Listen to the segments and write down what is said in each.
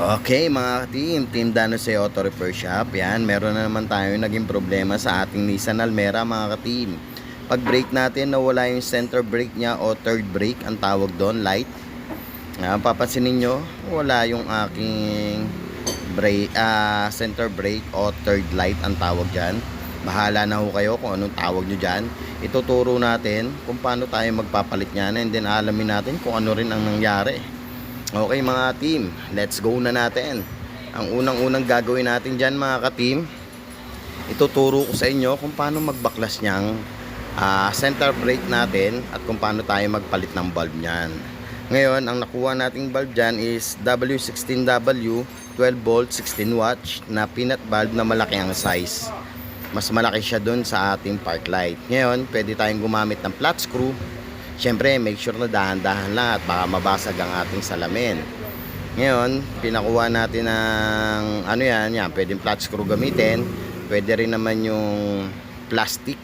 Okay mga team, Team Danose Auto Repair Shop. Yan, meron na naman tayo naging problema sa ating Nissan Almera mga ka-team. Pag brake natin, nawala yung center brake niya o third brake, ang tawag doon, light. Yan, papansinin nyo, wala yung aking brake, ah, center brake o third light ang tawag dyan. Bahala na ho kayo kung anong tawag nyo dyan. Ituturo natin kung paano tayo magpapalit niyan and then alamin natin kung ano rin ang nangyari. Okay mga team, let's go na natin. Ang unang-unang gagawin natin dyan mga ka-team, ituturo ko sa inyo kung paano magbaklas niyang ah, center brake natin at kung paano tayo magpalit ng bulb niyan. Ngayon, ang nakuha nating bulb dyan is W16W 12 volt 16 watts na peanut bulb na malaki ang size. Mas malaki siya dun sa ating park light. Ngayon, pwede tayong gumamit ng flat screw Siyempre, make sure na dahan-dahan lang at baka mabasag ang ating salamin. Ngayon, pinakuha natin ng ano yan, yan, pwedeng flat screw gamitin. Pwede rin naman yung plastic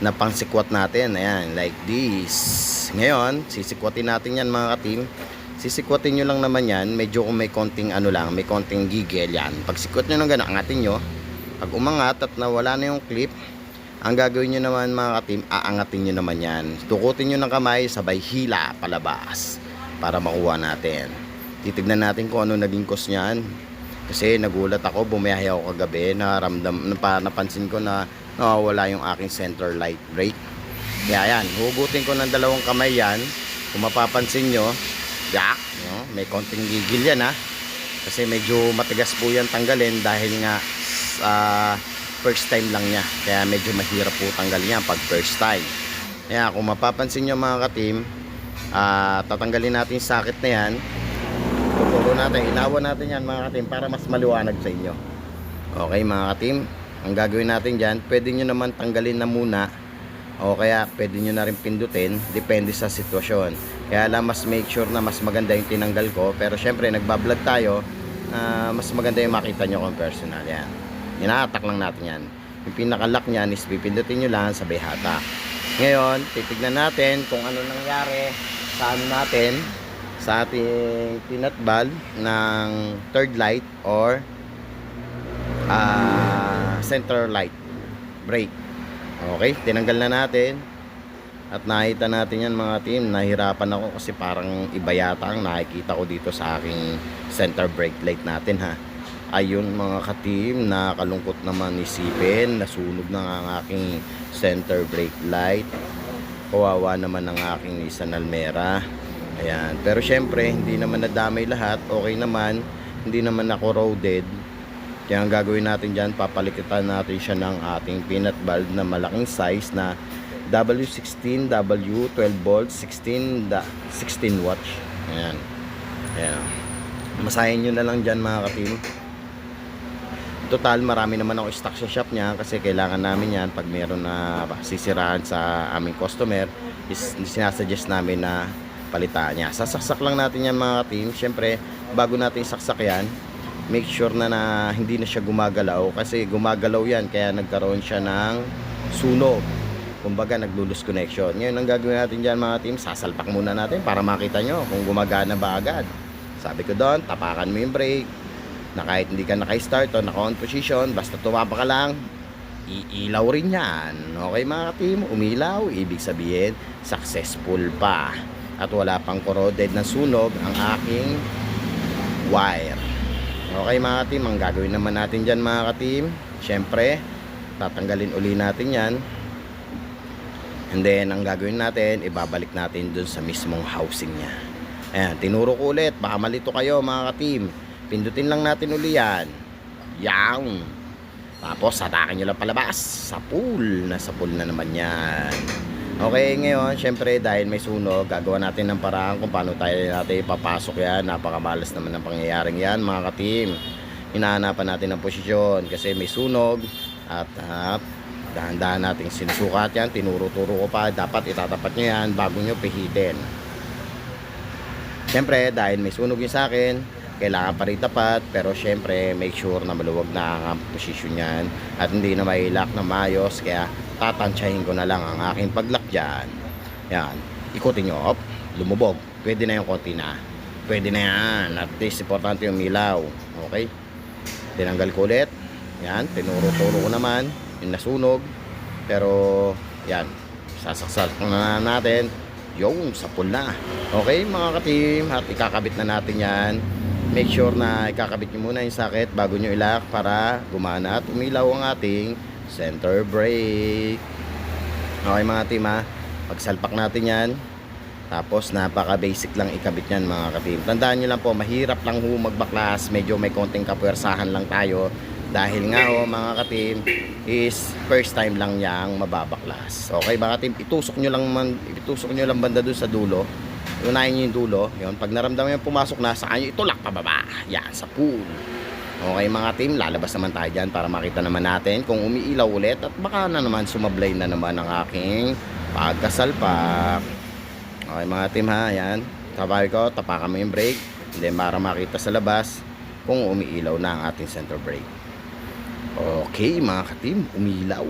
na pangsikwat natin. Ayan, like this. Ngayon, sisikwatin natin yan mga ka-team. Sisikwatin nyo lang naman yan. Medyo kung may konting ano lang, may konting gigil yan. Pag sikwat nyo ng gano'n, angatin nyo. Pag umangat at nawala na yung clip, ang gagawin nyo naman mga katim, aangatin nyo naman yan. Tukutin nyo ng kamay, sabay hila palabas para makuha natin. Titignan natin kung ano naging cause niyan. Kasi nagulat ako, bumiyahe ako kagabi, naramdam, napa, napansin ko na nawawala yung aking center light brake. Kaya yan, hugutin ko ng dalawang kamay yan. Kung mapapansin nyo, yak, no? may konting gigil yan ha. Kasi medyo matigas po yan tanggalin dahil nga sa first time lang niya. Kaya medyo mahirap po tanggalin yan pag first time. Kaya kung mapapansin nyo mga ka-team, ah, tatanggalin natin yung socket na yan. Tuturo natin, inawa natin yan mga ka-team para mas maliwanag sa inyo. Okay mga ka-team, ang gagawin natin dyan, pwede nyo naman tanggalin na muna o kaya pwede nyo na rin pindutin depende sa sitwasyon kaya lang mas make sure na mas maganda yung tinanggal ko pero syempre nagbablog tayo ah, mas maganda yung makita nyo kung personal yan inatak lang natin yan yung pinakalock nyan is pipindutin nyo lang sa hata ngayon titignan natin kung ano nangyari sa ano natin sa ating peanut bulb ng third light or ah, center light brake Okay, tinanggal na natin. At nakita natin yan mga team. Nahirapan ako kasi parang iba yata ang nakikita ko dito sa aking center brake light natin ha. Ayun mga ka-team, nakakalungkot naman isipin. Nasunog na ang aking center brake light. Kawawa naman ang aking Nissan Almera. Ayan. Pero syempre, hindi naman nadamay lahat. Okay naman. Hindi naman ako roaded. Kaya ang gagawin natin dyan, papalikitan natin siya ng ating peanut bulb na malaking size na W16, W12 volt, 16, da, 16 watts. Ayan. Ayan. Masahin nyo na lang dyan mga katim. Total, marami naman ako stock sa shop niya kasi kailangan namin yan pag meron na sisirahan sa aming customer is sinasuggest namin na palitan niya. Sasaksak lang natin yan mga katim. Siyempre, bago natin saksak yan, make sure na, na hindi na siya gumagalaw kasi gumagalaw yan kaya nagkaroon siya ng sunog kumbaga nag-lose connection ngayon ang gagawin natin dyan mga team sasalpak muna natin para makita nyo kung gumagana ba agad sabi ko doon tapakan mo yung brake na kahit hindi ka naka-start o naka-on position basta tumapa ka lang iilaw rin yan okay mga team umilaw ibig sabihin successful pa at wala pang corroded na sunog ang aking wire Okay mga team, ang gagawin naman natin dyan mga ka-team, syempre, tatanggalin uli natin yan. And then, ang gagawin natin, ibabalik natin dun sa mismong housing niya. Ayan, tinuro ko ulit, baka malito kayo mga ka-team. Pindutin lang natin uli yan. Yang. Tapos, hatakan nyo lang palabas sa pool. Nasa pool na naman yan. Okay, ngayon, syempre, dahil may sunog, gagawa natin ng paraan kung paano tayo natin ipapasok yan. Napakamalas naman ng pangyayaring yan, mga ka-team. Hinahanapan natin ng posisyon kasi may sunog at uh, dahan-dahan nating sinusukat yan. Tinuro-turo ko pa, dapat itatapat nyo yan bago nyo pihitin. Syempre, dahil may sunog yung sa akin, kailangan pa rin tapat pero syempre make sure na maluwag na ang posisyon yan at hindi na may lock na mayos kaya tatansyahin ko na lang ang aking paglock dyan yan ikutin nyo op lumubog pwede na yung konti na pwede na yan. At least, importante yung ilaw. Okay? Tinanggal ko ulit. Yan, tinuro-turo ko naman. Yung nasunog. Pero, yan. Sasaksak na natin. Yung, sapul na. Okay, mga ka-team. At ikakabit na natin yan. Make sure na ikakabit nyo muna yung socket bago nyo ilak para gumana at umilaw ang ating center brake. Okay mga team ha. Pagsalpak natin yan. Tapos napaka basic lang ikabit yan mga ka-team. Tandaan nyo lang po, mahirap lang ho magbaklas. Medyo may konting kapwersahan lang tayo. Dahil nga ho mga ka-team is first time lang yang mababaklas. Okay mga ka-team, itusok nyo lang, man, itusok nyo lang banda dun sa dulo. Unahin nyo yung dulo. Yun, pag naramdaman yung pumasok na, sa kanyo itulak pababa. Yan, sa pool. Okay mga team, lalabas naman tayo dyan para makita naman natin kung umiilaw ulit at baka na naman sumablay na naman ang aking pagkasalpak. Okay mga team ha, yan. Tapakin ko, tapakan mo yung brake. Then para makita sa labas kung umiilaw na ang ating center brake. Okay mga ka-team, umilaw.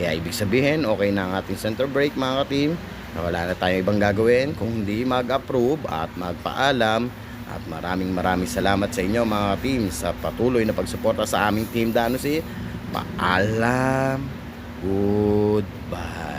Kaya ibig sabihin, okay na ang ating center brake mga ka-team. Wala na tayong ibang gagawin kung hindi mag-approve at magpaalam. At maraming maraming salamat sa inyo mga team sa patuloy na pagsuporta sa aming team Dano si Paalam. Goodbye.